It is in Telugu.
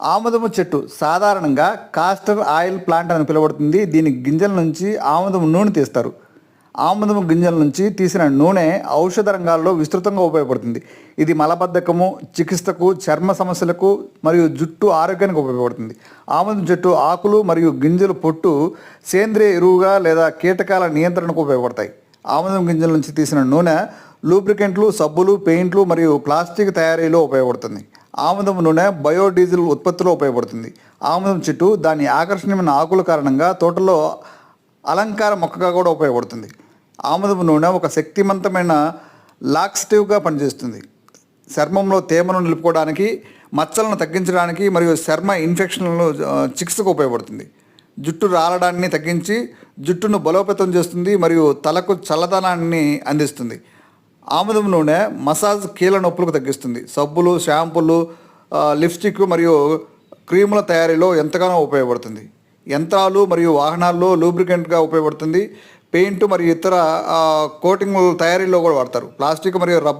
ఆముదము చెట్టు సాధారణంగా కాస్టర్ ఆయిల్ ప్లాంట్ అని పిలువబడుతుంది. దీని గింజల నుంచి ఆముదం నూనె తీస్తారు. ఆముదము గింజల నుంచి తీసిన నూనె ఔషధ రంగాల్లో విస్తృతంగా ఉపయోగపడుతుంది. ఇది మలబద్ధకము చికిత్సకు చర్మ సమస్యలకు మరియు జుట్టు ఆరోగ్యానికి ఉపయోగపడుతుంది. ఆముదం చెట్టు ఆకులు మరియు గింజలు పొట్టు సేంద్రియ ఎరువుగా లేదా కీటకాల నియంత్రణకు ఉపయోగపడతాయి. ఆముదం గింజల నుంచి తీసిన నూనె లూబ్రికెంట్లు సబ్బులు పెయింట్లు మరియు ప్లాస్టిక్ తయారీలో ఉపయోగపడుతుంది. ఆముదం నూనె బయోడీజిల్ ఉత్పత్తిలో ఉపయోగపడుతుంది. ఆముదం చెట్టు దాని ఆకర్షణీయమైన ఆకుల కారణంగా తోటలో అలంకార మొక్కగా కూడా ఉపయోగపడుతుంది. ఆముదం నూనె ఒక శక్తివంతమైన లాక్స్టివ్గా పనిచేస్తుంది. చర్మంలో తేమను నిలుపుకోవడానికి మచ్చలను తగ్గించడానికి మరియు చర్మ ఇన్ఫెక్షన్లను చికిత్సకు ఉపయోగపడుతుంది. జుట్టు రాలడాన్ని తగ్గించి జుట్టును బలోపేతం చేస్తుంది మరియు తలకు చల్లదనాన్ని అందిస్తుంది. ఆముదం నూనె మసాజ్ కీళ్ళ నొప్పులకు తగ్గిస్తుంది. సబ్బులు షాంపూలు లిప్స్టిక్ మరియు క్రీముల తయారీలో ఎంతగానో ఉపయోగపడుతుంది. యంత్రాలు మరియు వాహనాల్లో లూబ్రికెంట్గా ఉపయోగపడుతుంది. పెయింట్ మరియు ఇతర కోటింగ్ తయారీలో కూడా వాడతారు. ప్లాస్టిక్ మరియు రబ్బర్